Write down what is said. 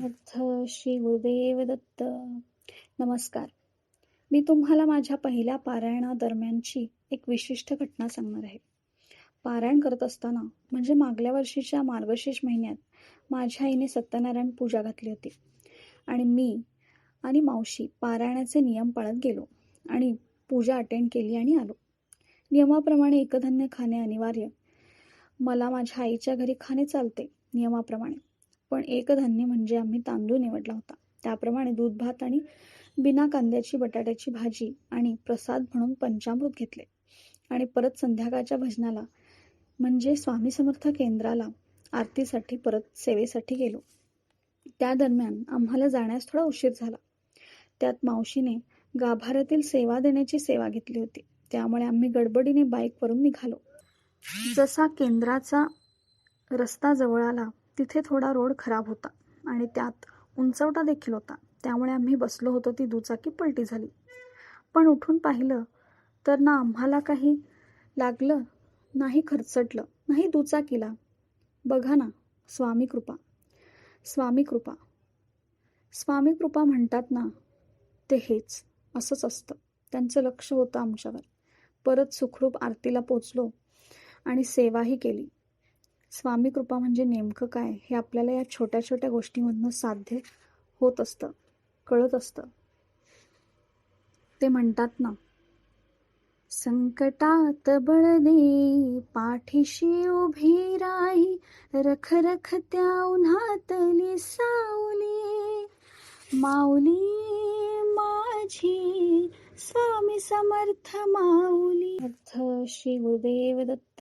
अर्थ श्री गुरुदेव दत्त नमस्कार. मी तुम्हाला माझ्या पहिल्या पारायणादरम्यानची एक विशिष्ट घटना सांगणार आहे. पारायण करत असताना म्हणजे मागल्या वर्षीच्या मार्गशीर्ष महिन्यात माझ्या आईने सत्यनारायण पूजा घातली होती. आणि मी आणि मावशी पारायणाचे नियम पाळत गेलो आणि पूजा अटेंड केली आणि आलो. नियमाप्रमाणे एकधान्य खाणे अनिवार्य. मला माझ्या आईच्या घरी खाणे चालते नियमाप्रमाणे. पण एकधान्य म्हणजे आम्ही तांदूळ निवडला होता. त्याप्रमाणे दूध भात आणि बिना कांद्याची बटाट्याची भाजी आणि प्रसाद म्हणून पंचामृत घेतले. आणि परत संध्याकाळच्या भजनाला म्हणजे स्वामी समर्थ केंद्राला आरतीसाठी परत सेवेसाठी गेलो. त्या दरम्यान आम्हाला जाण्यास थोडा उशीर झाला. त्यात मावशीने गाभाऱ्यातील सेवा देण्याची सेवा घेतली होती. त्यामुळे आम्ही गडबडीने बाईकवरून निघालो. जसा केंद्राचा रस्ता जवळ आला तिथे थोडा रोड खराब होता आणि त्यात उंचवटा देखील होता. त्यामुळे आम्ही बसलो होतो ती दुचाकी पलटी झाली. पण उठून पाहिलं तर ना आम्हाला काही लागलं नाही खरचटलं नाही दुचाकीला. बघा ना स्वामी कृपा स्वामी कृपा. स्वामी कृपा म्हणतात ना ते हेच असंच असतं. त्यांचं लक्ष होतं आमच्यावर. परत सुखरूप आरतीला पोचलो आणि सेवाही केली. स्वामी कृपा म्हणजे नेमकं काय? हे आपल्याला या छोट्या छोट्या गोष्टीमधनं साध्य होत असतं कळत असतं. ते म्हणतात ना संकटात बळदे पाठीशी उभी राही रख रख त्या उन्हातली सावली माऊली माझी स्वामी समर्थ माऊली. अर्थ श्री गुरुदेव दत्त